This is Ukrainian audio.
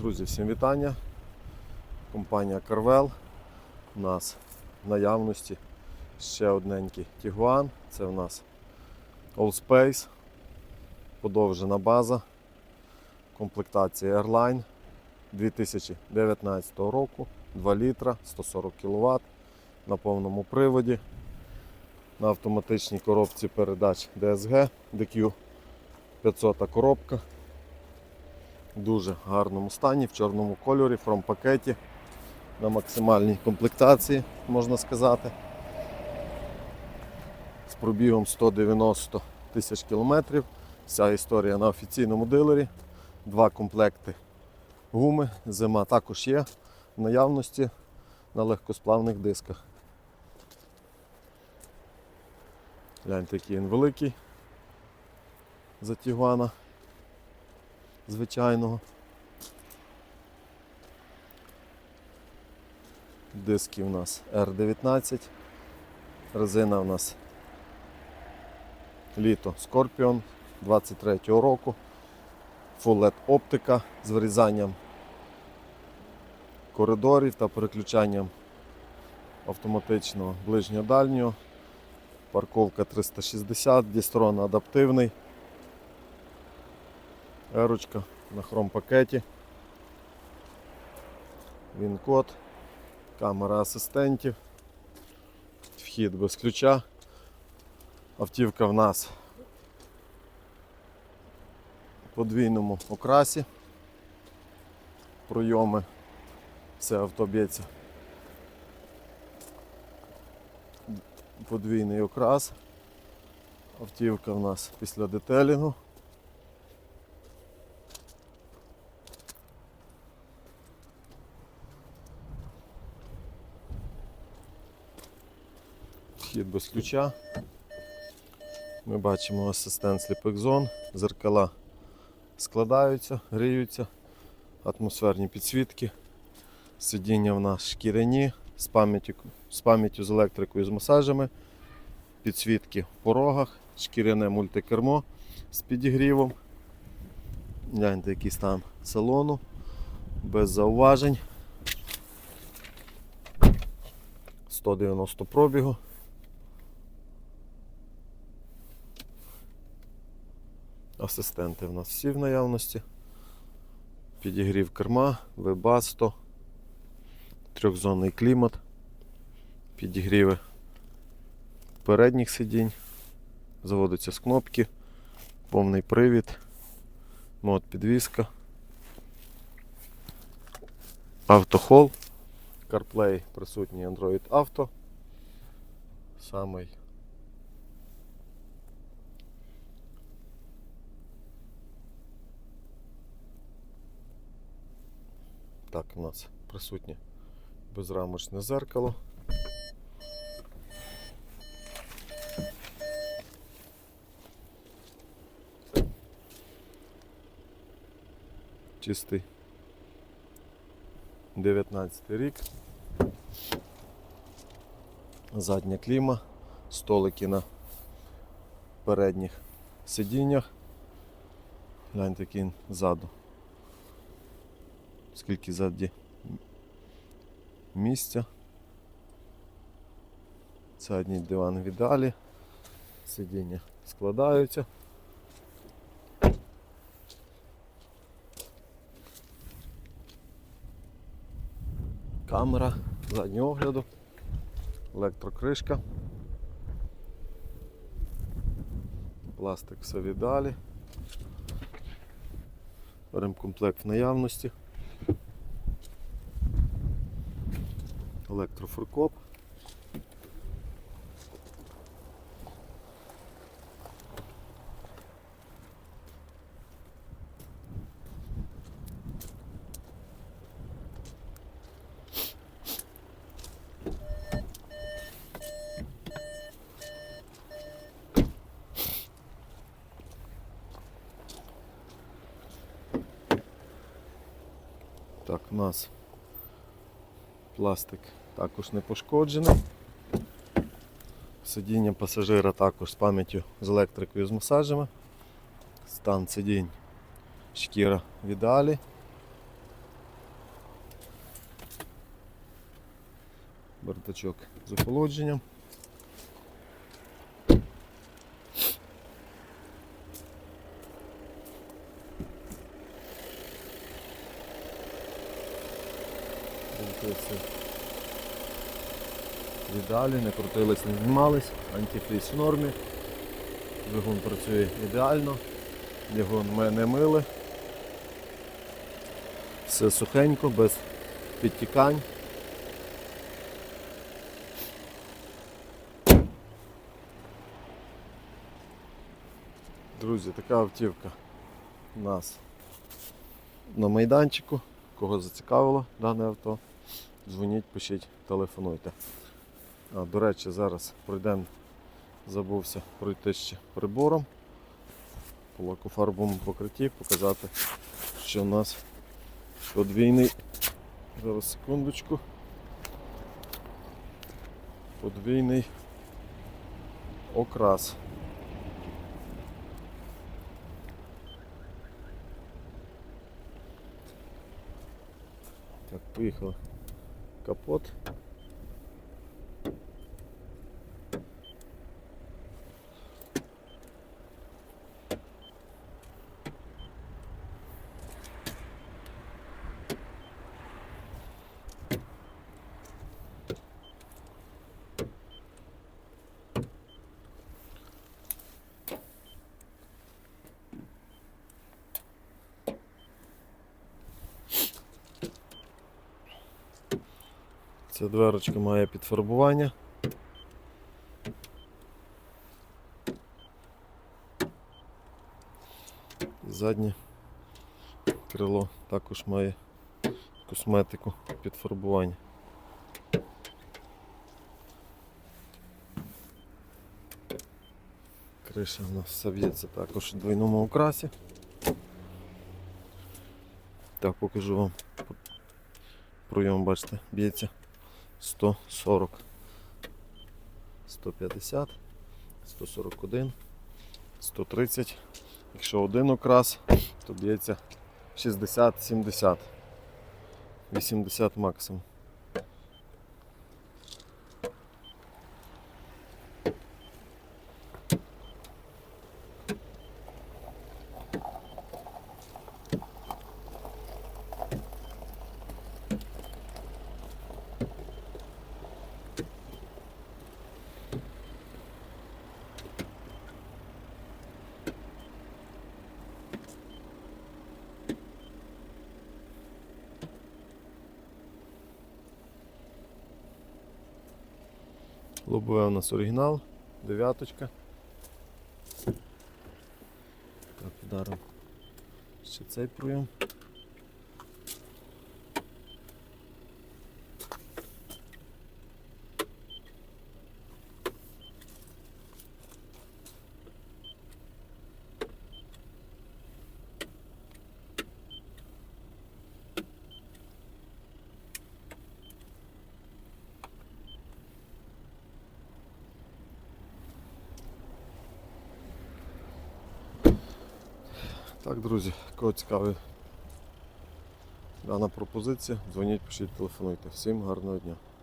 Друзі, всім вітання. Компанія Carvel. У нас в наявності ще одненький Tiguan. Це в нас Allspace, подовжена база, комплектація Airline 2019 року, 2 літра, 140 кВт на повному приводі. На автоматичній коробці передач DSG, DQ 500 коробка дуже гарному стані, в чорному кольорі, фром пакеті, на максимальній комплектації, можна сказати. З пробігом 190 тисяч кілометрів. Вся історія на офіційному дилері. Два комплекти гуми. Зима також є в наявності на легкосплавних дисках. Гляньте, який він великий за Тігуана звичайного. Диски у нас R19. Резина у нас літо Scorpion 23-го року. Full LED оптика з вирізанням коридорів та переключанням автоматичного ближнього-дальнього. Парковка 360, дістрон адаптивний. Ерочка на хром-пакеті. Він-код, камера асистентів, вхід без ключа. Автівка в нас в подвійному окрасі. Пройоми. Все авто б'ється. Подвійний окрас. Автівка в нас після детелінгу. Вхід без ключа. Ми бачимо асистент сліпих зон, зеркала складаються, гріються, атмосферні підсвітки, сидіння в нас шкіряні з пам'яттю з, пам'яттю з електрикою з масажами, підсвітки в порогах, шкіряне мультикермо з підігрівом. Гляньте, який стан салону, без зауважень. 190 пробігу. Асистенти в нас всі в наявності. Підігрів керма, вебасто, трьохзонний клімат, підігріви передніх сидінь, заводиться з кнопки, повний привід, мод підвіска, автохол, CarPlay присутній Android Auto. Самий Так, у нас присутнє безрамочне зеркало. Чистий 19 рік. Задня кліма, столики на передніх сидіннях. Гляньте, який ззаду скільки ззаді місця. Задній диван в ідеалі, сидіння складаються. Камера заднього огляду, електрокришка, пластик все в ідеалі, ремкомплект в наявності. Електрофуркоп. Так, у нас пластик також не пошкоджений. Сидіння пасажира також з пам'яттю з електрикою з масажами. Стан сидінь шкіра в ідеалі. Бардачок з охолодженням. Дивіться ідеалі, не крутились, не знімались, антифріз в нормі. Двигун працює ідеально, двигун ми не мили. Все сухенько, без підтікань. Друзі, така автівка у нас на майданчику. Кого зацікавило дане авто, дзвоніть, пишіть, телефонуйте. А, до речі, зараз пройдемо, забувся пройти ще прибором по лакофарбовому покритті, показати, що у нас подвійний. Зараз секундочку. Подвійний окрас. Так, поїхали. Капот. Ця дверочка має підфарбування. Заднє крило також має косметику підфарбування. Криша у нас все б'ється також у двойному окрасі. Так, покажу вам пройом, бачите, б'ється 140, 150, 141, 130. Якщо один окрас, то б'ється 60-70, 80 максимум. Лобове у нас оригінал, дев'яточка. Так, вдаром. Ще цей пройом. Так, друзі, кого цікавить дана пропозиція, дзвоніть, пишіть, телефонуйте. Всім гарного дня.